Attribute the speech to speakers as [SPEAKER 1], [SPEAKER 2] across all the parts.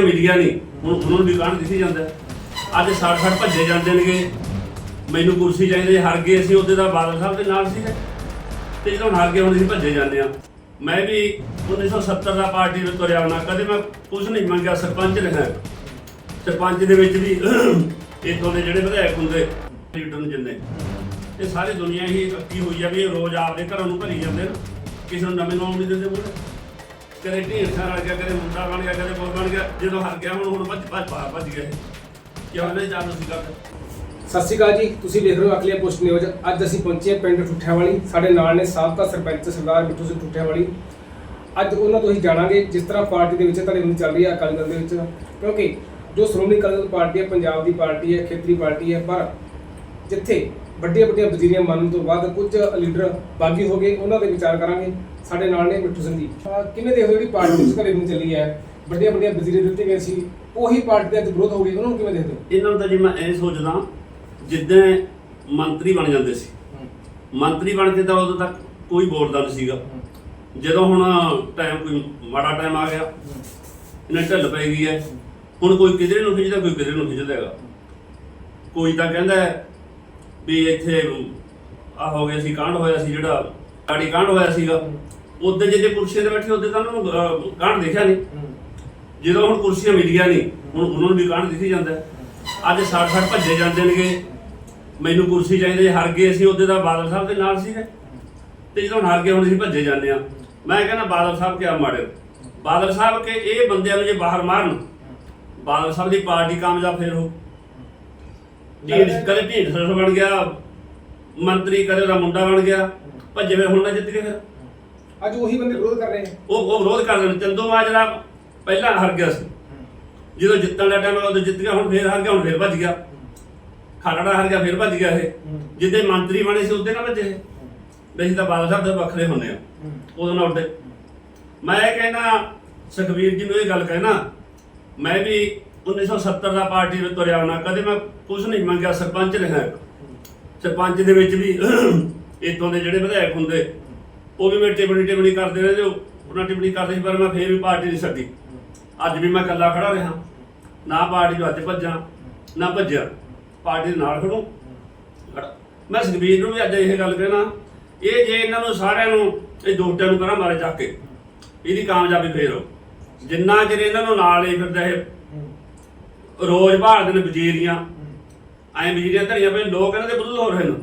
[SPEAKER 1] ਮਿਲੀਆਂ ਨਹੀਂ, ਹੁਣ ਉਹਨਾਂ ਨੂੰ ਵੀ ਕਾਹਨ ਦਿਸੀ ਜਾਂਦਾ ਅੱਜ 60 60 ਭੱਜੇ ਜਾਂਦੇ ਨੇਗੇ। ਮੈਨੂੰ ਕੁਰਸੀ ਚਾਹੀਦੀ, ਹਰ ਗਏ ਅਸੀਂ ਉਹਦੇ ਦਾ ਬਾਦਲ ਸਾਹਿਬ ਦੇ ਨਾਲ ਸੀਗੇ। ਤੇ ਜਦੋਂ ਹੁਣ ਗਏ, ਹੁਣ ਅਸੀਂ ਭੱਜੇ ਜਾਂਦੇ ਆ ਮੈਂ ਵੀ 1970 ਦਾ ਪਾਰਟੀ ਵਿੱਚ ਤੁਰਿਆ ਹੋਣਾ ਕਦੇ ਮੈਂ ਕੁਝ ਨਹੀਂ ਮੰਗਿਆ, ਸਰਪੰਚ ਰਿਹਾ ਸਰਪੰਚ ਦੇ ਵਿੱਚ ਵੀ ਇਥੋਂ ਦੇ ਜਿਹੜੇ ਵਿਧਾਇਕ ਹੁੰਦੇ, ਲੀਡਰ ਨੂੰ ਜਿੰਨੇ। ਇਹ ਸਾਰੀ ਦੁਨੀਆ ਹੀ ਅੱਕੀ ਹੋਈ ਆ ਵੀ ਇਹ ਰੋਜ਼ ਆਪਦੇ ਘਰਾਂ ਨੂੰ ਭਰੀ ਜਾਂਦੇ ਨੇ। ਕਿਸੇ ਨੂੰ ਨਵੇਂ ਨਾਮ ਨਹੀਂ ਦਿੰਦੇ ਮੂਹਰੇ ਕਦੇ ਢੀਂਡ ਸਾਰ ਗਿਆ, ਕਦੇ ਮੁੰਡਾ ਬਣ ਗਿਆ, ਕਦੇ ਕੋਈ ਬਣ ਗਿਆ, ਜਦੋਂ ਹਾਰ ਗਿਆ, ਹੁਣ ਹੁਣ ਭੱਜ ਭੱਜ ਬਾਹਰ ਭੱਜ ਗਏ ਕਿਉਂ ਨਹੀਂ ਜਾਣੂ ਸੀ
[SPEAKER 2] ਸਤਿ ਸ਼੍ਰੀ ਅਕਾਲ ਜੀ, ਤੁਸੀਂ ਦੇਖ ਰਹੇ ਹੋ ਅਕਲੀਆ ਪੋਸਟ ਨਿਊਜ਼। ਅੱਜ ਅਸੀਂ ਪਹੁੰਚੇ ਹਾਂ ਪਿੰਡ ਠੁੱਠਿਆਂਵਾਲੀ। ਸਾਡੇ ਨਾਲ ਨੇ ਸਾਬਕਾ ਸਰਪੰਚ ਸਰਦਾਰ ਬਿੱਟੂ ਸਿੰਘ ਠੁੱਠਿਆਂਵਾਲੀ। ਅੱਜ ਉਹਨਾਂ ਤੋਂ ਹੀ ਜਾਣਾਂਗੇ ਜਿਸ ਤਰ੍ਹਾਂ ਪਾਰਟੀ ਦੇ ਵਿੱਚ ਧੜੇਬੰਦੀ ਚੱਲ ਰਹੀ ਹੈ ਅਕਾਲੀ ਦਲ ਦੇ ਵਿੱਚ। ਕਿਉਂਕਿ ਜੋ ਸ਼੍ਰੋਮਣੀ ਅਕਾਲੀ ਦਲ ਪਾਰਟੀ ਹੈ, ਪੰਜਾਬ ਦੀ ਪਾਰਟੀ ਹੈ, ਖੇਤਰੀ ਪਾਰਟੀ ਹੈ, ਪਰ ਜਿੱਥੇ ਵੱਡੀਆਂ ਵੱਡੀਆਂ ਵਜ਼ੀਰੀਆਂ ਮੰਨਣ ਤੋਂ ਬਾਅਦ ਕੁਝ ਲੀਡਰ ਬਾਗੀ ਹੋ ਗਏ ਉਹਨਾਂ ਦੇ ਵਿਚਾਰ ਕਰਾਂਗੇ। ਸਾਡੇ ਨਾਲ ਨੇ ਬਿੱਟੂ ਸਿੰਘ ਜੀ ਕਿਵੇਂ ਦੇਖਦੇ ਹੋ ਜਿਹੜੀ ਪਾਰਟੀ ਵਿੱਚ ਧੜੇਬੰਦੀ ਚੱਲੀ ਹੈ? ਵੱਡੀਆਂ ਵੱਡੀਆਂ ਵਜ਼ੀਰੇ ਦਿੱਤੇ ਗਏ ਸੀ। ਉਹੀ ਪਾਰਟੀ ਦੇ ਵਿਰੋਧ ਹੋ ਗਈ ਉਹਨਾਂ ਨੂੰ ਕਿਵੇਂ ਦੇਖਦੇ ਹੋ?
[SPEAKER 1] ਇਹਨਾਂ ਨੂੰ ਤਾਂ ਜੀ ਮੈਂ ਇਹ ਸੋਚਦਾ ਜਿੱਦਾਂ ਮੰਤਰੀ ਬਣ ਜਾਂਦੇ ਸੀ। ਮੰਤਰੀ ਬਣ ਕੇ ਤਾਂ ਉਦੋਂ ਤੱਕ ਕੋਈ ਬੋਲਦਾ ਨਹੀਂ ਸੀਗਾ। ਜਦੋਂ ਹੁਣ ਟਾਈਮ ਕੋਈ ਮਾੜਾ ਟਾਈਮ ਆ ਗਿਆ ਇਹਨਾਂ ਢਿੱਲ ਪੈ ਗਈ ਹੈ। ਹੁਣ ਕੋਈ ਕਿਧਰੇ ਨੂੰ ਖਿੱਚਦਾ ਕੋਈ ਕਿਧਰੇ ਨੂੰ ਖਿੱਚਦਾ ਹੈਗਾ। ਕੋਈ ਤਾਂ ਕਹਿੰਦਾ ਵੀ ਇੱਥੇ ਆ ਹੋ ਗਿਆ ਸੀ ਕਾਂਡ ਹੋਇਆ ਸੀ ਜਿਹੜਾ ਗਾੜੀ ਕਾਂਡ ਹੋਇਆ ਸੀਗਾ। ਉਦੋਂ ਜਿਹਦੇ ਕੁਰਸੀਆਂ ਤੇ ਬੈਠੇ ਉਦੋਂ ਤਾਂ ਉਹਨਾਂ ਨੂੰ ਕਾਂਡ ਦੇਖਿਆ ਨਹੀਂ ਜਦੋਂ ਹੁਣ ਕੁਰਸੀਆਂ ਮਿਲੀਆਂ ਨਹੀਂ ਹੁਣ ਉਹਨਾਂ ਨੂੰ ਵੀ ਕਾਹਨ ਦਿਸੀ ਜਾਂਦਾ। ਅੱਜ 60 60 ਭੱਜੇ ਜਾਂਦੇ ਨੇਗੇ ਮੈਨੂੰ ਕੁਰਸੀ ਚਾਹੀਦੀ ਹਰ ਗਏ ਅਸੀਂ ਉਹਦੇ ਦਾ ਬਾਦਲ ਸਾਹਿਬ ਦੇ ਨਾਲ ਸੀਗੇ। ਤੇ ਜਦੋਂ ਹਾਰ ਗਏ ਹੁਣ ਅਸੀਂ ਭੱਜੇ ਜਾਂਦੇ ਆ ਮੈਂ ਕਹਿੰਦਾ ਬਾਦਲ ਸਾਹਿਬ ਕਿਆ ਮਾੜੇ ਬਾਦਲ ਸਾਹਿਬ ਕੇ ਇਹ ਬੰਦਿਆਂ ਨੂੰ ਜੇ ਬਾਹਰ ਮਾਰਨ ਬਾਦਲ ਸਾਹਿਬ ਦੀ ਪਾਰਟੀ ਕਾਮਯਾਬ ਫੇਰ ਹੋ ਢੀਂਡ ਕਦੇ ਢੀਂਡ ਸਰਸ ਬਣ ਗਿਆ ਮੰਤਰੀ ਕਦੇ ਉਹਦਾ ਮੁੰਡਾ ਬਣ ਗਿਆ ਭੱਜੇ ਵੇ ਹੁਣ ਨਾ ਜਿੱਤ ਗਏ ਫਿਰ।
[SPEAKER 2] ਅੱਜ ਉਹੀ ਬੰਦੇ ਵਿਰੋਧ ਕਰ ਰਹੇ ਨੇ।
[SPEAKER 1] ਉਹ ਉਹ ਵਿਰੋਧ ਕਰਦੇ ਨੇ। ਚੰਦੂ ਮਾਜਰਾ ਪਹਿਲਾਂ ਹਾਰ ਗਿਆ ਸੀ। ਜਦੋਂ ਜਿੱਤਣ ਦਾ ਟਾਈਮ ਉਦੋਂ ਜਿੱਤ ਗਿਆ ਹੁਣ ਫੇਰ ਹਾਰ ਗਿਆ ਹੁਣ ਫੇਰ ਭੱਜ ਗਿਆ। ਖਾਲੜਾ ਹਾਰ ਗਿਆ ਫੇਰ ਭੱਜ ਗਿਆ ਇਹ। ਜਿੱਦੇ ਮੰਤਰੀ ਬਣੇ ਸੀ ਉਹਦੇ ਨਾਲ ਭੱਜੇ ਅਸੀਂ ਤਾਂ ਬਾਦਲ ਸਾਹਿਬ ਦੇ ਵੱਖਰੇ ਹੁੰਦੇ ਆ ਉਦੋਂ ਨਾਲ ਉੱਡੇ। ਮੈਂ ਇਹ ਕਹਿਣਾ ਸੁਖਬੀਰ ਜੀ ਨੂੰ ਇਹ ਗੱਲ ਕਹਿਣਾ ਮੈਂ ਵੀ 1970 ਦਾ ਪਾਰਟੀ ਵਿੱਚ ਤੁਰਿਆ ਹੋਣਾ, ਕਦੇ ਮੈਂ ਕੁਝ ਨਹੀਂ ਮੰਗਿਆ, ਸਰਪੰਚ ਰਿਹਾ ਸਰਪੰਚ ਦੇ ਵਿੱਚ ਵੀ ਇਥੋਂ ਦੇ ਜਿਹੜੇ ਵਿਧਾਇਕ ਹੁੰਦੇ, ਉਹ ਵੀ ਮੇਰੇ ਟਿੱਪਣੀ ਟਿੱਪਣੀ ਕਰਦੇ ਰਹੇ ਜੋ ਉਹਨਾਂ ਟਿੱਪਣੀ ਕਰਦੇ ਸੀ, ਪਰ ਮੈਂ ਫੇਰ ਵੀ ਪਾਰਟੀ ਨਹੀਂ ਛੱਡੀ। ਅੱਜ ਵੀ ਮੈਂ ਇਕੱਲਾ ਖੜਾ ਰਿਹਾ। ਨਾ ਪਾਰਟੀ ਨੂੰ ਅੱਜ ਭੱਜਾਂ, ਨਾ ਭੱਜਿਆ। ਪਾਰਟੀ ਦੇ ਨਾਲ ਖੜੂ ਮੈਂ ਸੁਖਬੀਰ ਨੂੰ ਵੀ ਅੱਜ ਇਹ ਗੱਲ ਕਹਿਣਾ, ਇਹ ਜੇ ਇਹਨਾਂ ਨੂੰ ਸਾਰਿਆਂ ਨੂੰ, ਇਹ ਦੋਟਿਆਂ ਨੂੰ ਪਰਾਂ ਮਾਰੇ ਚੱਕ ਕੇ, ਇਹਦੀ ਕਾਮਯਾਬੀ ਫੇਰ ਹੋ ਜਿੰਨਾ ਚਿਰ ਇਹਨਾਂ ਨੂੰ ਨਾਲ ਹੀ ਫਿਰਦਾ ਇਹ ਰੋਜ਼ ਭਾਲਦੇ ਨੇ ਵਜ਼ੀਰੀਆਂ ਐਂ ਵਜ਼ੀਰੀਆਂ ਧਰੀਆਂ ਪਏ ਲੋਕ ਇਹਨਾਂ ਦੇ ਵਿਰੁੱਧ ਹੋ ਰਹੇ ਨੇ।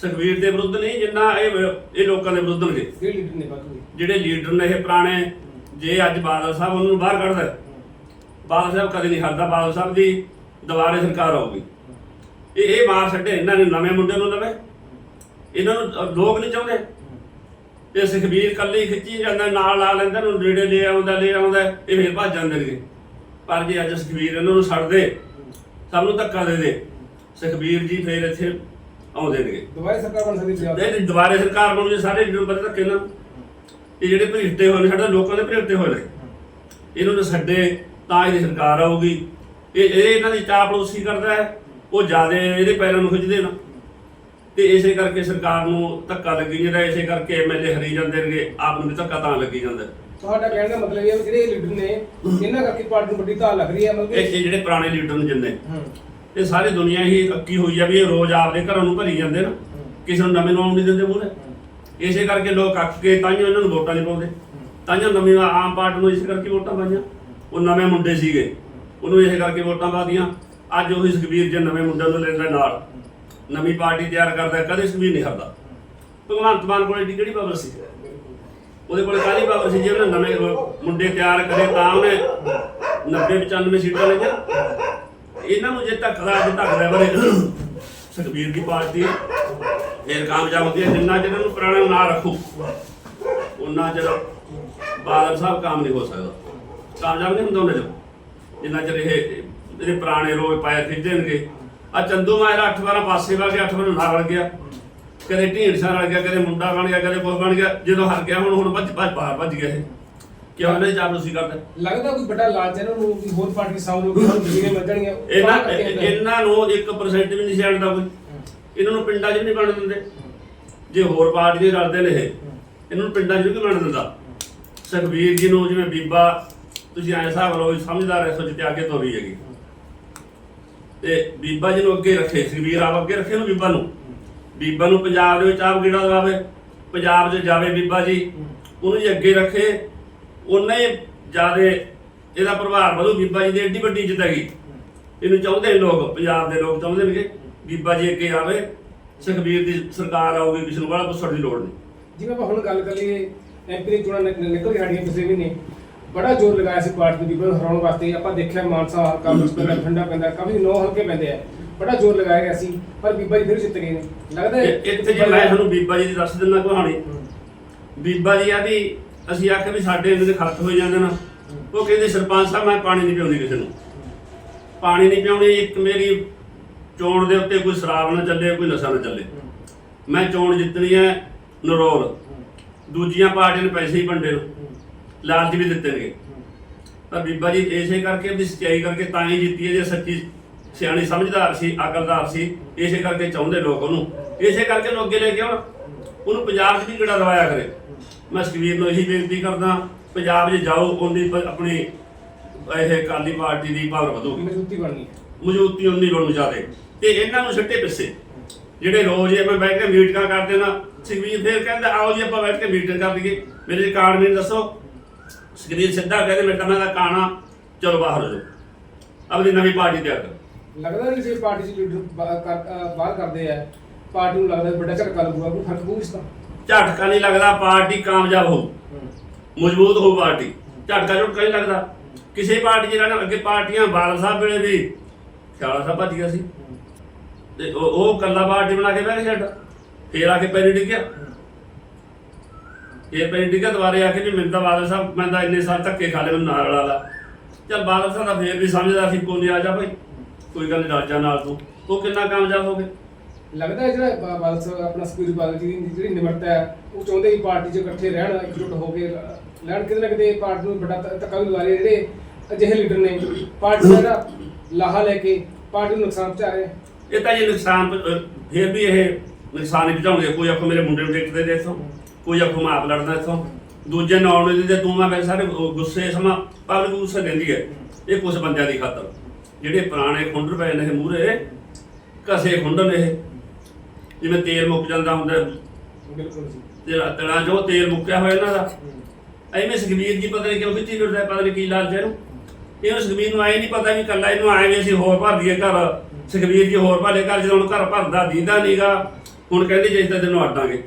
[SPEAKER 1] ਸੁਖਬੀਰ ਦੇ ਵਿਰੁੱਧ ਨਹੀਂ ਜਿੰਨਾ ਇਹ ਇਹ ਲੋਕਾਂ ਦੇ ਵਿਰੁੱਧ ਨੇ।
[SPEAKER 2] ਜਿਹੜੇ ਲੀਡਰ ਨੇ ਬਾਕੀ
[SPEAKER 1] ਜਿਹੜੇ ਲੀਡਰ ਨੇ ਇਹ ਪੁਰਾਣੇ ਜੇ ਅੱਜ ਬਾਦਲ ਸਾਹਿਬ ਉਹਨਾਂ ਨੂੰ ਬਾਹਰ ਕੱਢਦਾ ਬਾਦਲ ਸਾਹਿਬ ਕਦੇ ਨਹੀਂ ਹਰਦਾ ਬਾਦਲ ਸਾਹਿਬ ਦੀ ਦੁਬਾਰੇ ਸਰਕਾਰ ਆਊਗੀ। ਇਹ ਇਹ ਮਾਰ ਛੱਡੇ ਇਹਨਾਂ ਨੇ ਨਵੇਂ ਮੁੰਡੇ ਨੂੰ ਨਵੇਂ। ਇਹਨਾਂ ਨੂੰ ਲੋਕ ਨਹੀਂ ਚਾਹੁੰਦੇ। ਤੇ ਸੁਖਬੀਰ ਕੱਲੇ ਹੀ ਖਿੱਚੀ ਜਾਂਦਾ ਨਾਲ ਲਾ ਲੈਂਦਾ ਨੂੰ ਨੇੜੇ ਲੈ ਆਉਂਦਾ ਲੈ ਆਉਂਦਾ ਇਹ ਫੇਰ ਭੱਜ ਜਾਂਦੇ ਨੇ। ਪਰ ਜੇ ਅੱਜ ਸੁਖਬੀਰ ਇਹਨਾਂ ਨੂੰ ਛੱਡ ਦੇ ਸਭ ਨੂੰ ਧੱਕਾ ਦੇ ਦੇ ਸੁਖਬੀਰ ਜੀ ਫੇਰ ਇੱਥੇ ਆਉਂਦੇ ਨੇ
[SPEAKER 2] ਦੁਬਾਰਾ ਸਰਕਾਰ ਬਣ ਸਕਦੀ ਪੰਜਾਬ
[SPEAKER 1] ਨਹੀਂ ਨਹੀਂ, ਦੁਬਾਰੇ ਸਰਕਾਰ ਬਣੂ ਜੇ ਸਾਰੇ ਲੀਡਰ ਬਦਲ ਧੱਕੇ ਨਾਲ। ਇਹ ਜਿਹੜੇ ਭ੍ਰਿਸ਼ਟੇ ਹੋਏ ਨੇ ਸਾਡੇ ਲੋਕਾਂ ਦੇ ਭ੍ਰਿਸ਼ਟੇ ਹੋਏ ਨੇ। ਇਹਨਾਂ ਨੂੰ ਛੱਡੇ ਤਾਂ ਇਹਦੀ ਸਰਕਾਰ ਆਊਗੀ। ਇਹ ਇਹ ਇਹਨਾਂ ਦੀ ਚਾਪਲੂਸੀ ਕਰਦਾ ਹੈ ਉਹ ਜਿਆਦੇ ਇਹਦੇ ਪੈਰਾਂ ਨੂੰ ਖਿੱਚਦੇ ਨੇ। ਤੇ ਇਸੇ ਕਰਕੇ ਸਰਕਾਰ ਨੂੰ ਧੱਕਾ ਲੱਗੀ ਜਾਂਦਾ ਇਸੇ ਕਰਕੇ ਐਮਐਲਏ ਹਰੀ ਜਾਂਦੇ ਨੇਗੇ ਆਪ ਨੂੰ ਵੀ ਧੱਕਾ ਤਾਂ ਲੱਗੀ ਜਾਂਦਾ।
[SPEAKER 2] ਤੁਹਾਡਾ ਕਹਿਣ ਦਾ ਮਤਲਬ ਇਹ ਹੈ ਵੀ ਜਿਹੜੇ ਲੀਡਰ ਨੇ ਇਹਨਾਂ ਕਰਕੇ ਪਾਰਟੀ ਨੂੰ ਵੱਡੀ ਧਾਰ ਲੱਗ ਰਹੀ ਹੈ ਮਤਲਬ
[SPEAKER 1] ਇਹ
[SPEAKER 2] ਕਿ
[SPEAKER 1] ਇਹ ਜਿਹੜੇ ਪੁਰਾਣੇ ਲੀਡਰ ਨੂੰ ਜਿੰਨੇ
[SPEAKER 2] ਹੂੰ।
[SPEAKER 1] ਇਹ ਸਾਰੀ ਦੁਨੀਆ ਹੀ ਅੱਕੀ ਹੋਈ ਆ ਵੀ ਇਹ ਰੋਜ਼ ਆਪਦੇ ਘਰਾਂ ਨੂੰ ਭਰੀ ਜਾਂਦੇ ਨੇ ਕਿਸੇ ਨੂੰ ਨਵੇਂ ਨਾਮ ਨਹੀਂ ਦਿੰਦੇ ਮੂਹਰੇ। ਇਸੇ ਕਰਕੇ ਲੋਕ ਅੱਕ ਕੇ ਤਾਂ ਇਹਨਾਂ ਨੂੰ ਵੋਟਾਂ ਨਹੀਂ ਪਾਉਂਦੇ। ਤਾਂ ਨਵੀਂ ਆਮ ਪਾਰਟੀ ਨੂੰ ਇਸੇ ਕਰਕੇ ਵੋਟਾਂ ਪਾਈਆਂ। ਉਹ ਨਵੇਂ ਮੁੰਡੇ ਸੀਗੇ ਉਹਨੂੰ ਇਸੇ ਕਰਕੇ ਵੋਟਾਂ ਪਾਦੀਆਂ ਅੱਜ ਉਹੀ ਸੁਖਬੀਰ ਜੇ ਨਵੇਂ ਮੁੰਡਿਆਂ ਨੂੰ ਲੈਂਦਾ ਨਾਲ। ਨਵੀਂ ਪਾਰਟੀ ਤਿਆਰ ਕਰਦਾ ਕਦੇ ਸੁਖਬੀਰ ਨਹੀਂ ਹਰਦਾ। ਭਗਵੰਤ ਮਾਨ ਕੋਲ ਏਡੀ ਕਿਹੜੀ ਪਾਵਰ ਸੀ? ਉਹਦੇ ਕੋਲ ਕਾਹਦੀ ਪਾਵਰ ਸੀ? ਜੇ ਉਹਨੇ ਨਵੇਂ ਮੁੰਡੇ ਤਿਆਰ ਕਰੇ ਤਾਂ ਉਹਨੇ 90 95 ਸੀਟਾਂ ਲਈਆਂ। ਇਹਨਾਂ ਨੂੰ ਜੇ ਧੱਕਦਾ ਅੱਜ ਧੱਕਦਾ ਬਰੇ ਸੁਖਬੀਰ ਦੀ ਪਾਰਟੀ ਫੇਰ ਕਾਮਯਾਬ ਹੁੰਦੀ ਹੈ। ਜਿੰਨਾ ਚਿਰ ਨੂੰ ਪੁਰਾਣਾ ਨਾ ਰੱਖੋ ਉਹਨਾਂ ਚਿਰ ਬਾਦਲ ਸਾਹਿਬ ਕਾਮ ਨਹੀਂ ਹੋ ਸਕਦਾ। ਕਾਮਯਾਬ ਨਹੀਂ ਹੁੰਦਾ ਉਹਨਾਂ ਚਿਰ ਜਿੰਨਾ ਚਿਰ ਇਹ ਇਹਦੇ ਪੁਰਾਣੇ ਰੋਜ਼ ਪਾਇਆ ਖਿੱਚਣਗੇ ਆ ਚੰਦੂ ਮਾਇਰਾ 8 12 ਪਾਸੇ ਵਾ ਗਿਆ 8 12 ਨਾਲ ਰਲ ਗਿਆ। ਕਦੇ ਢੀਂਡਸਾ ਰਲ ਗਿਆ ਕਦੇ ਮੁੰਡਾ ਬਣ ਗਿਆ ਕਦੇ ਕੁਝ ਬਣ ਗਿਆ। ਜਦੋਂ ਹਰ ਗਿਆ ਹੁਣ ਹੁਣ ਭੱਜ ਭੱਜ ਬਾਹਰ ਭੱਜ ਗਿਆ ਇਹ। ਕਿਉਂ ਨਹੀਂ ਚਾਪਲੂਸੀ ਕਰਦਾ
[SPEAKER 2] ਲੱਗਦਾ ਕੋਈ ਵੱਡਾ ਲਾਲਚ ਹੈ ਇਹਨਾਂ ਨੂੰ ਕਿ ਹੋਰ ਪਾਰਟੀ ਸਾਹਮਣੇ ਕੋਈ ਹੋਰ ਵਜ਼ੀਰੇ ਮਿਲ ਜਾਣਗੇ
[SPEAKER 1] ਇਹਨਾਂ ਇਹਨਾਂ ਨੂੰ 1% ਵੀ ਨਹੀਂ ਛੱਡਦਾ ਕੋਈ। ਇਹਨਾਂ ਨੂੰ ਪਿੰਡਾਂ 'ਚ ਵੀ ਨਹੀਂ ਬਣ ਦਿੰਦੇ। ਜੇ ਹੋਰ ਪਾਰਟੀ ਦੇ ਰਲਦੇ ਨੇ ਇਹ ਇਹਨਾਂ ਨੂੰ ਪਿੰਡਾਂ 'ਚ ਵੀ ਨਹੀਂ ਬਣ ਦਿੰਦਾ? ਸੁਖਬੀਰ ਜੀ ਨੂੰ ਜਿਵੇਂ ਬੀਬਾ ਤੁਸੀਂ ਐਂ ਹਿਸਾਬ ਲਓ ਵੀ ਸਮਝਦਾਰ ਐ ਸੋਚ ਤੇ ਅੱਗੇ ਤੋਂ ਵੀ ਹੈਗੀ। ਤੇ ਬੀਬਾ ਜੀ ਨੂੰ ਅੱਗੇ ਰੱਖੇ ਸੀ ਵੀਰ ਆਪ ਅੱਗੇ ਰੱਖੇ ਨੂੰ ਬੀਬਾ ਨੂੰ? ਬੀਬਾ ਨੂੰ ਪੰਜਾਬ ਦੇ ਵਿੱਚ ਆਪ ਗੇੜਾ ਦਵਾਵੇ ਪੰਜਾਬ 'ਚ ਜਾਵੇ ਬੀਬਾ ਜੀ ਉਹਨੂੰ ਜੀ ਅੱਗੇ ਰੱਖੇ ਉਹਨਾਂ ਹੀ ਜਿਆਦੇ ਇਹਦਾ ਪ੍ਰਭਾਵ ਵਧੂ ਬੀਬਾ ਜੀ ਦੀ ਏਡੀ ਵੱਡੀ ਇੱਜ਼ਤ ਹੈਗੀ। ਇਹਨੂੰ ਚਾਹੁੰਦੇ ਲੋਕ ਪੰਜਾਬ ਦੇ ਲੋਕ ਚਾਹੁੰਦੇ ਕਿ ਬੀਬਾ ਜੀ ਅੱਗੇ ਆਵੇ ਸੁਖਬੀਰ ਦੀ ਸਰਕਾਰ ਆਊਗੀ ਕਿਸੇ ਨੂੰ ਬੜਾ ਪੁੱਛਣ ਦੀ ਲੋੜ ਨਹੀਂ।
[SPEAKER 2] ਜਿਵੇਂ ਆਪਾਂ ਹੁਣ ਗੱਲ ਕਰੀਏ ਐਮਪੀ ਦੀ ਚੋਣਾਂ ਨਿਕ- ਨਿਕਲ ਕੇ ਸਾਡੀਆਂ ਪਿਛਲੇ ਮਹੀਨੇ। ਬੜਾ ਜ਼ੋਰ ਲਗਾਇਆ ਸੀ ਪਾਰਟੀ ਦੇ ਬੀਬੀ ਨੂੰ ਹਰਾਉਣ ਵਾਸਤੇ। ਆਪਾਂ ਦੇਖਿਆ ਮਾਨਸਾ ਹਲਕਾ ਪੈਂਦਾ ਠੰਡਾ ਪੈਂਦਾ ਕਾਫੀ ਨੌ ਹਲਕੇ ਪੈਂਦੇ ਆ। ਬੜਾ ਜ਼ੋਰ ਲਗਾਇਆ ਗਿਆ ਸੀ ਪਰ ਬੀਬਾ ਜੀ ਫਿਰ ਜਿੱਤ ਗਏ ਨੇ। ਲੱਗਦਾ ਹੈ
[SPEAKER 1] ਇੱਥੇ ਜੇ ਮੈਂ ਤੁਹਾਨੂੰ ਬੀਬਾ ਜੀ ਦੀ ਦੱਸ ਦਿੰਦਾ ਕਹਾਣੀ। ਬੀਬਾ ਜੀ ਆ ਵੀ ਅਸੀਂ ਆਖਿਆ ਵੀ ਸਾਡੇ ਇਹਨਾਂ ਦੇ ਖਰਚ ਹੋ ਜਾਂਦੇ ਨਾ। ਉਹ ਕਹਿੰਦੇ ਸਰਪੰਚ ਸਾਹਿਬ ਮੈਂ ਪਾਣੀ ਨਹੀਂ ਪਿਆਉਂਦੀ ਕਿਸੇ ਨੂੰ। ਪਾਣੀ ਨਹੀਂ ਪਿਆਉਣੀ ਇੱਕ ਮੇਰੀ ਚੋਣ ਦੇ ਉੱਤੇ ਕੋਈ ਸ਼ਰਾਬ ਨਾ ਚੱਲੇ ਕੋਈ ਨਸ਼ਾ ਨਾ ਚੱਲੇ। ਮੈਂ ਚੋਣ ਜਿੱਤਣੀ ਹੈ ਨਰੋਲ। ਦੂਜੀਆਂ ਪਾਰਟੀਆਂ ਨੇ ਪੈਸੇ ਹੀ ਵੰਡੇ ਨੂੰ। ਲਾਲਚ ਵੀ ਦਿੱਤੇ ਨੇਗੇ। ਤਾਂ ਬੀਬਾ ਜੀ ਇਸੇ ਕਰਕੇ ਵੀ ਸਚਾਈ ਕਰਕੇ ਤਾਂ ਹੀ ਜਿੱਤੀ ਹੈ ਜੇ ਸੱਚੀ ਸਿਆਣੀ ਸਮਝਦਾਰ ਸੀ ਅਕਲਦਾਰ ਸੀ ਇਸੇ ਕਰਕੇ ਚਾਹੁੰਦੇ ਲੋਕ ਉਹਨੂੰ। ਇਸੇ ਕਰਕੇ ਲੋਕ ਅੱਗੇ ਲੈ ਕੇ ਆਉਣ। ਉਹਨੂੰ ਪੰਜਾਬ 'ਚ ਵੀ ਕਿਹੜਾ ਦਵਾਇਆ ਕਰੇ? ਮੈਂ ਸੁਖਬੀਰ ਨੂੰ ਇਹੀ ਬੇਨਤੀ ਕਰਦਾ ਪੰਜਾਬ 'ਚ ਜਾਓ ਉਹਦੀ ਆਪਣੀ ਇਹ ਕਾਲੀ ਪਾਰਟੀ ਦੀ ਪਾਵਰ ਵਧੂਗੀ।
[SPEAKER 2] ਮਜ਼ਬੂਤੀ ਬਣਨੀ
[SPEAKER 1] ਮੌਜੂਦਗੀ ਉਨੀ ਬਣੂ ਜਾਦੇ ਤੇ ਇਹਨਾਂ ਨੂੰ ਛੱਟੇ ਪਿੱਛੇ। ਜਿਹੜੇ ਰੋਜ਼ ਇਹ ਮੈਂ ਬੈਠ ਕੇ ਮੀਟਿੰਗਾਂ ਕਰਦੇ ਨਾ ਸੁਖਬੀਰ ਫੇਰ ਕਹਿੰਦਾ ਆਓ ਜੀ ਆਪਾਂ ਬੈਠ ਕੇ ਮੀਟਿੰਗ ਕਰ ਲਈਏ। ਮੇਰੇ ਰਿਕਾਰਡ ਮੈਨੂੰ ਦੱਸੋ। ਸੁਖਬੀਰ ਸਿੱਧਾ ਕਹਿੰਦੇ ਮੇਰੇ ਤਾਂ ਮੈਂ ਦਾ ਕਾਣਾ ਚਲੋ ਬਾਹਰ ਹੋ ਜਾਓ। ਆਪਣੀ ਨਵੀਂ ਪਾਰਟੀ ਤਿਆਰ ਕਰੋ।
[SPEAKER 2] ਲੱਗਦਾ ਨਹੀਂ ਜੇ ਪਾਰਟੀ ਚ ਲੀਡਰ ਬਾਹਰ ਕਰਦੇ ਆ ਪਾਰਟੀ ਨੂੰ ਲੱਗਦਾ ਵੱਡਾ ਝਟਕਾ ਲੱਗੂਗਾ ਕੋਈ ਫ਼ਰਕ ਪਊ ਇਸ ਦਾ
[SPEAKER 1] ਝਟਕਾ ਨਹੀਂ ਲੱਗਦਾ ਪਾਰਟੀ ਕਾਮਯਾਬ ਹੋਊ। ਮਜ਼ਬੂਤ ਹੋਊ ਪਾਰਟੀ। ਝਟਕਾ ਝਟਕਾ ਨਹੀਂ ਲੱਗਦਾ। ਕਿਸੇ ਪਾਰਟੀ ਜਿਹੜਾ ਨਾ ਅੱਗੇ ਪਾਰਟੀਆਂ ਬਾਦਲ ਸਾਹਿਬ ਵੇਲੇ ਵੀ ਖਿਆਲਾ ਸਾਹਿਬ ਭੱਜ ਗਿਆ ਸੀ। ਤੇ ਉਹ ਉਹ ਕੱਲਾ ਪਾਰਟੀ ਬਣਾ ਕੇ ਬਹਿ ਗਿਆ ਛੱਡ। ਫੇਰ ਆ ਕੇ ਪੈਰੀ ਡਿੱਗਿਆ। ਇਹ ਪੈਰੀ ਡਿੱਗਿਆ ਦੁਬਾਰੇ ਆ ਕੇ ਮੈਨੂੰ ਤਾਂ ਬਾਦਲ ਸਾਹਿਬ ਮੈਂ ਤਾਂ ਇੰਨੇ ਸਾਲ ਧੱਕੇ ਖਾ ਲਏ ਮੈਨੂੰ ਨਾਲ ਵਾਲਾ। ਚੱਲ ਬਾਦਲ ਸਾਹਿਬ ਦਾ ਫੇਰ ਵੀ ਸਮਝਦਾ ਸੀ ਕੋਈ ਆ ਜਾ ਭਾਈ। ਕੋਈ ਗੱਲ ਰਾਜਾ ਨਾਲ ਤੂੰ। ਉਹ ਕਿੰਨਾ ਕਾਮਯਾਬ ਹੋ ਗਿਆ?
[SPEAKER 2] ਲੱਗਦਾ ਹੈ ਜਿਹੜਾ ਬਾ- ਬਾਦਲ ਸਾਹਿਬ ਆਪਣਾ ਸੁਖਬੀਰ ਬਾਦਲ ਜੀ ਦੀ ਜਿਹੜੀ ਨਿਮਰਤਾ ਹੈ ਉਹ ਚਾਹੁੰਦੇ ਹੀ ਪਾਰਟੀ 'ਚ ਇਕੱਠੇ ਰਹਿਣ ਇਕਜੁੱਟ ਹੋ ਕੇ ਲੈਣ ਕਿਤੇ ਨਾ ਕਿਤੇ ਪਾਰਟੀ ਨੂੰ ਵੱਡਾ ਧ- ਧੱਕਾ ਵੀ ਲਵਾ ਰਹੇ ਜਿਹੜੇ ਅਜਿਹੇ ਲੀਡਰ ਨੇ। ਪਾਰਟੀ ਦਾ ਜਿਹੜਾ ਲਾਹਾ ਲੈ ਕੇ ਪਾਰਟੀ ਨੂੰ ਨੁਕਸਾਨ ਪਹੁੰਚਾ ਰਹੇ।
[SPEAKER 1] ਇਹ ਤਾਂ ਇਹ ਨੁਕਸਾਨ ਅਹ ਫੇਰ ਵੀ ਇਹ ਨੁਕਸਾਨ ਹੀ ਪਹੁੰਚਾਉਣਗੇ। ਕੋਈ ਆਖੋ ਮੇਰੇ ਮੁੰਡੇ ਨੂੰ ਟਿਕਟ ਦੇ ਦੇ ਇੱਥੋਂ ਕੋਈ ਆਖੋ ਮੈਂ ਆਪ ਲੜਦਾ ਇੱਥੋਂ। ਦੂਜੇ ਨੌਨ ਦੇ ਤੇ ਮੈਂ ਸਾਰੇ ਗੁੱਸੇ ਸਮਾਂ ਪਬਲਿਕ ਗੁੱਸੇ ਲੈਂਦੀ ਹੈ ਇਹ ਕੁਝ ਬੰਦਿਆਂ ਦੀ ਖਾਤਰ। ਜਿਹੜੇ ਪੁਰਾਣੇ ਖੁੰਡਰ ਪਏ ਨੇ ਮੂਰੇ ਕਸੇ ਖੁੰਡਰ ਨੇ ਇਹ। ਜਿਵੇਂ ਤੇਲ ਮੁੱਕ ਜਾਂਦਾ ਹੁੰਦਾ।
[SPEAKER 2] ਬਿਲਕੁਲ ਜੀ।
[SPEAKER 1] ਜਿਹੜਾ ਤੜਾ ਜੋ ਤੇਲ ਮੁੱਕਿਆ ਹੋਇਆ ਇਹਨਾਂ ਦਾ। ਐਵੇਂ ਸੁਖਬੀਰ ਜੀ ਪਤਾ ਨਹੀਂ ਕਿਉਂ ਖਿੱਚੀ ਫਿਰਦਾ ਹੈ, ਪਤਾ ਨਹੀਂ ਕੀ ਲਾਲਚ ਹੈ ਇਹਨੂੰ। ਇਹਨੂੰ ਸੁਖਬੀਰ ਨੂੰ ਆਏ ਨਹੀਂ ਪਤਾ ਵੀ ਕੱਲਾ ਇਹਨੂੰ ਆਏ ਵੀ ਅਸੀਂ ਹੋਰ ਭਰ ਦਈਏ ਘਰ। ਸੁਖਬੀਰ ਜੀ ਹੋਰ ਭਾਲੇ ਘਰ ਜਦੋਂ ਘਰ ਭਰਦਾ ਦੀਦਾ ਨਹੀਂਗਾ ਹੁਣ ਕਹਿੰਦੇ ਜੇ ਤਾਂ ਤੈਨੂੰ ਆਡਾਂਗੇ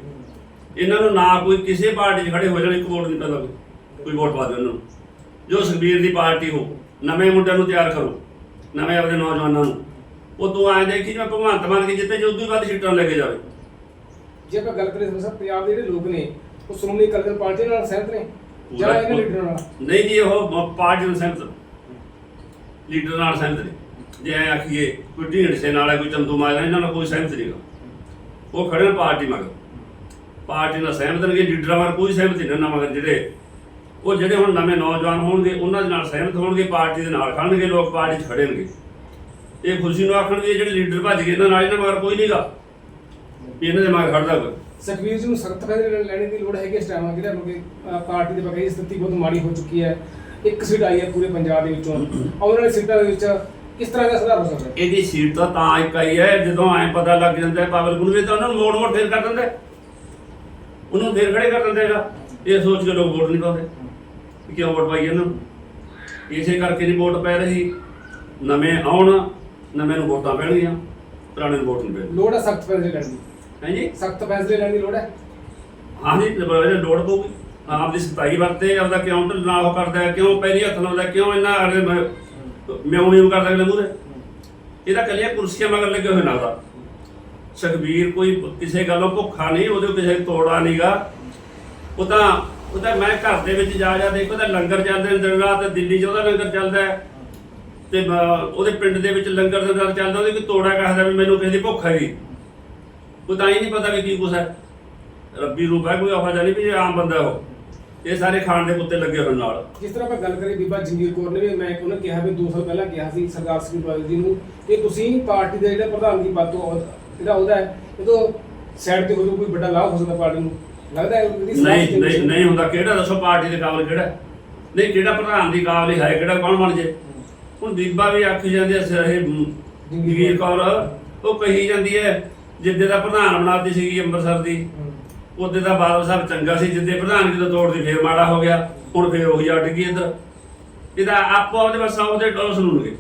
[SPEAKER 1] ਇਹਨਾਂ ਨੂੰ ਨਾ ਕੋਈ ਕਿਸੇ ਪਾਰਟੀ 'ਚ ਖੜੇ ਹੋ ਜਾਣ ਇੱਕ ਵੋਟ ਨਹੀਂ ਪੈਂਦਾ ਕੋਈ। ਵੋਟ ਪਾ ਦੇ ਉਹਨਾਂ ਨੂੰ। ਜੋ ਸੁਖਬੀਰ ਦੀ ਪਾਰਟੀ ਹੋ ਨਵੇਂ ਮੁੰਡਿਆਂ ਨੂੰ ਤਿਆਰ ਕਰੋ। ਨਵੇਂ ਆਪਣੇ ਨੌਜਵਾਨਾਂ ਨੂੰ। ਉਹ ਤੂੰ ਆਏ ਦੇਖੀ ਜਿਵੇਂ ਭਗਵੰਤ ਮਾਨ ਕੇ ਜਿੱਤੇ ਜੋ ਉਦੋਂ ਹੀ ਵੱਧ ਸੀਟਾਂ ਲੈ ਕੇ ਜਾਵੇ।
[SPEAKER 2] ਜੇ ਆਪਾਂ ਗੱਲ ਕਰੀਏ ਸਰ ਪੰਜਾਬ ਦੇ ਜਿਹੜੇ ਲੋਕ ਨੇ ਉਹ ਸ਼੍ਰੋਮਣੀ ਅਕਾਲੀ ਪਾਰਟੀ ਨਾਲ ਸਹਿਮਤ ਨੇ? ਜਾਂ
[SPEAKER 1] ਪੂਰਾ-
[SPEAKER 2] ਇਹਨਾਂ ਲੀਡਰਾਂ ਨਾਲ?
[SPEAKER 1] ਨਹੀਂ ਜੀ ਉਹ ਮ- ਪਾਰਟੀ ਨੂੰ ਸਹਿਮਤ। ਲੀਡਰ ਨਾਲ ਸਹਿਮਤ ਨੇ। ਜੇ ਐਂ ਆਖੀਏ ਕੋਈ ਢੀਂਡ ਸੇ ਨਾਲ ਹੈ ਕੋਈ ਚੰਦੂ ਮਾਜਰਾ ਇਹਨਾਂ ਨਾਲ ਕੋਈ ਸਹਿਮਤ ਨਹੀਂਗਾ ਉਹ ਖੜੇ ਨੇ ਪਾਰਟੀ ਮਗਰ। ਪਾਰਟੀ ਨਾਲ ਸਹਿਮਤ ਨੇ ਲੀਡਰਾਂ ਮਗਰ ਕੋਈ ਸਹਿਮਤ ਨਹੀਂ ਨਾ ਮਗਰ ਜਿਹੜੇ ਉਹ ਜਿਹੜੇ ਹੁਣ ਨਵੇਂ ਨੌਜਵਾਨ ਹੋਣਗੇ ਉਹਨਾਂ ਦੇ ਨਾਲ ਸਹਿਮਤ ਹੋਣਗੇ ਪਾਰਟੀ ਦੇ ਨਾਲ ਖੜਨਗੇ ਲੋਕ ਪਾਰਟੀ 'ਚ ਖੜੇ ਨੇਗੇ ਇਹ ਖੁਸ਼ੀ ਨੂੰ ਆਖਣਗੇ ਜਿਹੜੇ ਲੀਡਰ ਭੱਜ ਗਏ ਇਹਨਾਂ ਨਾਲ ਇਹਨਾਂ ਮਗਰ ਕੋਈ ਨਹੀਂਗਾ। ਇਹਨਾਂ ਦੇ ਮਗਰ ਖੜਦਾ ਕੋਈ।
[SPEAKER 2] ਸੁਖਬੀਰ ਜੀ ਨੂੰ ਸਖਤ ਫੈਸਲੇ ਲੈਣੇ ਦੀ ਲੋੜ ਹੈਗੀ ਇਸ ਟਾਈਮ ਜਿਹੜਾ ਅਹ, ਪਾਰਟੀ ਦੇ ਬਕਾਈ ਸਥਿਤੀ ਬਹੁਤ ਮਾੜੀ ਹੋ ਚੁੱਕੀ ਹੈ। ਇੱਕ ਸੀਟ ਆਈ ਹੈ ਪੂਰੇ ਪੰਜਾਬ ਦੇ ਵਿੱਚੋਂ। ਆਉਣ ਵਾਲੀ ਸੀਟਾਂ ਦੇ ਵਿੱਚ ਕਿਸ ਤਰ੍ਹਾਂ ਦਾ ਸੁਧਾਰ ਹੋ ਸਕਦਾ ਹੈ?
[SPEAKER 1] ਇਹਦੀ ਸੀਟ ਤਾਂ ਤਾਂ ਇੱਕ ਆਈ ਹੈ ਜਦੋਂ ਐ ਪਤਾ ਲੱਗ ਜਾਂਦਾ ਹੈ ਪਾਵਰ ਗੁਰੂ ਵੀ ਤਾਂ ਉਹਨਾਂ ਨੂੰ ਮੋੜ ਮੋੜ ਫੇਰ ਕਰ ਦਿੰਦੇ ਉਹਨੂੰ ਫੇਰ ਖੜੇ ਕਰ ਦਿੰਦੇਗਾ ਇਹ ਸੋਚ ਕੇ ਲੋਕ ਵੋਟ ਨਹੀਂ ਪਾਉਂਦੇ। ਕਿਉਂ ਵੋਟ ਪਾਈ ਇਹਨਾਂ? ਨੂੰ ਇਸੇ ਕਰਕੇ ਨਹੀਂ ਵੋਟ ਪੈ ਰਹੀ। ਨਵੇਂ ਆਉਣ ਨਵੇਂ ਨੂੰ ਵੋਟਾਂ ਪੈਣਗੀਆਂ ਪੁਰਾਣੇ ਨੂੰ ਵੋਟ ਨਹੀਂ ਪੈਣੀ
[SPEAKER 2] ਲੋੜ ਹੈ ਸਖਤ ਫੈਸਲੇ ਲੈਣ ਦੀ?
[SPEAKER 1] ਹੈ ਜੀ?
[SPEAKER 2] ਸਖਤ ਫੈਸਲੇ ਲੈਣ ਦੀ ਲੋੜ ਹੈ?
[SPEAKER 1] ਹਾਂ ਜੀ ਇਹ ਲੋੜ ਪਊਗੀ। ਆਪ ਦੀ ਸਤਾਈ ਵਰਤੇ ਆਪਦਾ ਕਿਉਂ ਢਿੱਲਾ ਉਹ ਕਰਦਾ ਹੈ, ਕਿਉਂ ਪੈਰੀ ਹੱਥ ਲਾਉਂਦਾ ਹੈ, ਕਿਉਂ ਇੰਨਾ ਅਰੇ ਮਿਉਣੀ ਨੂੰ ਕਰਦਾ ਅਗਲੇ ਮੂਹਰੇ? ਇਹਦਾ ਕੱਲੀਆਂ ਕੁਰਸੀਆਂ ਮਗਰ ਲੱਗੇ ਹੋਏ ਨਾਲ ਦਾ ਸੁਖਬੀਰ ਕੋਈ ਕਿਸੇ ਗੱਲੋਂ ਭੁੱਖਾ ਨਹੀਂ ਉਹਦੇ ਕਿਸੇ ਤੋੜਾ ਨਹੀਂਗਾ ਉਹ ਤਾਂ ਉਹ ਮੈਂ ਘਰ ਦੇ ਵਿੱਚ ਜਾ ਜਾ ਦੇਖੋ ਤਾਂ ਲੰਗਰ ਚੱਲਦੇ ਨੇ ਦਿਨ ਰਾਤ, ਦਿੱਲੀ 'ਚ ਉਹਦਾ ਲੰਗਰ ਚੱਲਦਾ ਹੈ। ਤੇ ਬ- ਉਹਦੇ ਪਿੰਡ ਦੇ ਵਿੱਚ ਲੰਗਰ ਦੇ ਨਾਲ ਚੱਲਦਾ, ਉਹਦੇ ਕੋਈ ਤੋੜਾ ਕਹਦਾ ਵੀ ਮੈਨੂੰ ਕਿਸੇ ਦੀ ਭੁੱਖ ਹੈਗੀ ਉਹ ਤਾਂ ਹੀ ਨਹੀਂ ਪਤਾ ਵੀ ਕੀ ਕੁਛ ਹੈ। ਰੱਬੀ ਰੂਪ ਹੈ, ਕੋਈ ਆਵਾਜ਼ ਨਹੀਂ ਵੀ ਇਹ ਆਮ ਬੰਦਾ ਉਹ ਇਹ ਸਾਰੇ ਖਾਣ ਦੇ ਕੁੱਤੇ ਲੱਗੇ ਹੋਏ ਨਾਲ।
[SPEAKER 2] ਜਿਸ ਤਰ੍ਹਾਂ ਆਪਾਂ ਗੱਲ ਕਰੀਏ ਬੀਬਾ ਜੰਗੀਰ ਕੌਰ ਨੇ ਵੀ, ਮੈਂ ਉਹਨੇ ਕਿਹਾ ਵੀ 2 ਸਾਲ ਪਹਿਲਾਂ ਕਿਹਾ ਸੀ ਸਰਦਾਰ ਸਿੰਘ ਬਾਦਲ ਜੀ ਨੂੰ ਕਿ ਤੁਸੀਂ ਪਾਰਟੀ ਦਾ ਜਿਹੜਾ ਪ੍ਰਧਾਨਗੀ ਪਦ ਤੋਂ ਅਹੁਦਾ- ਜਿਹੜਾ ਉਹਦਾ ਹੈ ਜਦੋਂ ਸਾਈਡ ਤੇ ਹੋ ਜਾਓ, ਕੋਈ ਵੱਡਾ ਲਾਭ ਹੋ ਸਕਦਾ ਪਾਰਟੀ ਨੂੰ। ਲੱਗਦਾ ਹੈ ਉਹਦੀ ਸਲਾਹ
[SPEAKER 1] ਨਹੀਂ
[SPEAKER 2] ਸੀ
[SPEAKER 1] ਨਹੀਂ ਨਹੀਂ ਹੁੰਦਾ। ਕਿਹੜਾ ਦੱਸੋ ਪਾਰਟੀ ਦੇ ਕਾਬਲ ਕਿਹੜਾ ਹੈ? ਨਹੀਂ ਜਿਹੜਾ ਪ੍ਰਧਾਨ ਦੀ ਕਾਬਲੇ ਹੈ ਕਿਹੜਾ ਕੌਣ ਬਣ ਜੇ? ਹੁਣ ਬੀਬਾ ਵੀ ਆਖੀ ਜਾਂਦੀ ਐ ਸ- ਇਹ ਜਗੀਰ ਕੌਰ ਉਹ ਕਹੀ ਜਾਂਦੀ ਹੈ ਜਿੱਦੇ ਦਾ ਪ੍ਰਧਾਨ ਬਣਾਤੀ ਸੀਗੀ ਅੰਮ੍ਰਿਤਸਰ ਦੀ ਉਹਦੇ ਦਾ ਬਾਦਲ ਸਾਹਿਬ ਚੰਗਾ ਸੀ ਜਿੱਦੇ ਪ੍ਰਧਾਨ ਜਦੋਂ ਤੋੜਦੀ ਫੇਰ ਮਾੜਾ ਹੋ ਗਿਆ ਹੁਣ ਫੇਰ ਉਹੀ ਅੱਡ ਗਈ ਇੱਧਰ। ਇਹਦਾ ਆਪੋ ਆਪਦੇ ਬਸ ਉਹਦੇ ਟੋਸ ਸੁਣਨਗੇ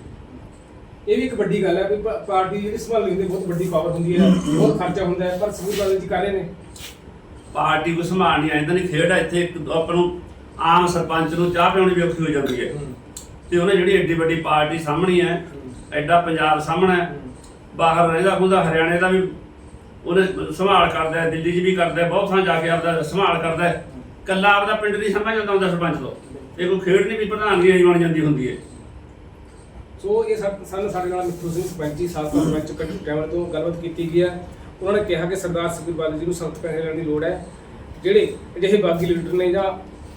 [SPEAKER 2] ਇਹ ਵੀ ਇੱਕ ਵੱਡੀ ਗੱਲ ਹੈ ਵੀ ਪਾ- ਪਾਰਟੀ ਜਿਹੜੀ ਸੰਭਾਲੀ ਹੈ, ਬਹੁਤ ਵੱਡੀ ਪਾਵਰ ਹੁੰਦੀ ਹੈ ਬਹੁਤ ਖਰਚਾ ਹੁੰਦਾ ਹੈ ਪਰ ਸਬੂਤ ਬਾਦਲ ਜੀ ਕਰ ਰਹੇ ਨੇ?
[SPEAKER 1] ਪਾਰਟੀ ਕੋ ਸੰਭਾਲ ਨਹੀਂ ਆਇੰਦਾ ਨਹੀਂ ਖੇਡ ਆ ਇੱਥੇ ਇੱਕ ਆਪਾਂ ਨੂੰ ਆਮ ਸਰਪੰਚ ਨੂੰ ਚਾਹ ਪਿਉਣੀ ਵੀ ਔਖੀ ਹੋ ਜਾਂਦੀ ਹੈ। ਤੇ ਉਹਨੇ ਜਿਹੜੀ ਏਡੀ ਵੱਡੀ ਪਾਰਟੀ ਸਾਹਮਣੀ ਹੈ ਐਡਾ ਪੰਜਾਬ ਸਾਹਮਣਾ ਬਾਹਰ ਰਹਿੰਦਾ ਹੁੰਦਾ ਹਰਿਆਣੇ ਦਾ ਵੀ ਉਹਨੇ ਸੰਭਾਲ ਕਰਦਾ ਹੈ ਦਿੱਲੀ 'ਚ ਵੀ ਕਰਦਾ ਹੈ ਬਹੁਤ ਥਾਂ ਜਾ ਕੇ ਆਪਦਾ ਸੰਭਾਲ ਕਰਦਾ ਹੈ। ਕੱਲਾ ਆਪਦਾ ਪਿੰਡ ਨਹੀਂ ਸਮਝ ਜਾਂਦਾ ਹੁੰਦਾ ਸਰਪੰਚ ਤੋਂ। ਇਹ ਕੋਈ ਖੇਡ ਨਹੀਂ ਵੀ ਪ੍ਰਧਾਨਗੀ ਆਈ ਬਣ ਜਾਂਦੀ ਹੁੰਦੀ ਹੈ।
[SPEAKER 2] ਸੋ ਇਹ ਸਾਨੂੰ ਸਾਡੇ ਨਾਲ ਮਿੱਠੂ ਸਿੰਘ ਸਰਪੰਚੀ ਸਾਬਕਾ ਸਰਪੰਚ ਟੈਵਰ ਤੋਂ ਗੱਲਬਾਤ ਕੀਤੀ ਗਈ ਹੈ। ਉਹਨਾਂ ਨੇ ਕਿਹਾ ਕਿ ਸਰਦਾਰ ਸੁਖਬੀਰ ਬਾਦਲ ਜੀ ਨੂੰ ਸਖਤ ਪੈਸੇ ਲੈਣ ਦੀ ਲੋੜ ਹੈ। ਜਿਹੜੇ ਅਜਿਹੇ ਬਾਗੀ ਲੀਡਰ ਨੇ ਜਾਂ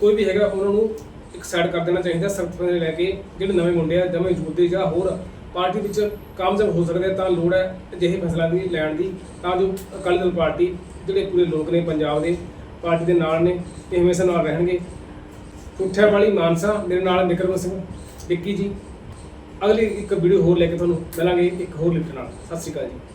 [SPEAKER 2] ਕੋਈ ਵੀ ਹੈਗਾ, ਉਹਨਾਂ ਨੂੰ ਇੱਕ ਸਾਈਡ ਕਰ ਦੇਣਾ ਚਾਹੀਦਾ ਸਖਤ ਫੈਸਲੇ ਲੈ ਕੇ। ਜਿਹੜੇ ਨਵੇਂ ਮੁੰਡੇ ਆ, ਜਮੇ ਜੂਦੇ ਜਾਂ ਹੋਰ ਪਾਰਟੀ ਵਿੱਚ ਕਾਮਯਾਬ ਹੋ ਸਕਦੇ ਤਾਂ ਲੋੜ ਹੈ ਅਜਿਹੇ ਫੈਸਲਾ ਦੀ ਲੈਣ ਦੀ। ਤਾਂ ਜੋ ਅਕਾਲੀ ਦਲ ਪਾਰਟੀ, ਜਿਹੜੇ ਪੂਰੇ ਲੋਕ ਨੇ ਪੰਜਾਬ ਦੇ, ਪਾਰਟੀ ਦੇ ਨਾਲ ਨੇ ਤੇ ਹਮੇਸ਼ਾ ਨਾਲ ਰਹਿਣਗੇ। ਪੁੱਠਿਆ ਵਾਲੀ ਮਾਨਸਾ, ਮੇਰੇ ਨਾਲ ਨਿਕਰਮ ਸਿੰਘ ਵਿੱਕੀ ਜੀ। ਅਗਲੀ ਇੱਕ ਵੀਡੀਓ ਹੋਰ ਲੈ ਕੇ ਤੁਹਾਨੂੰ ਮਿਲਾਂਗੇ, ਇੱਕ ਹੋਰ ਲਿਖਣ ਨਾਲ। ਸਤਿ ਸ਼੍ਰੀ ਅਕਾਲ ਜੀ।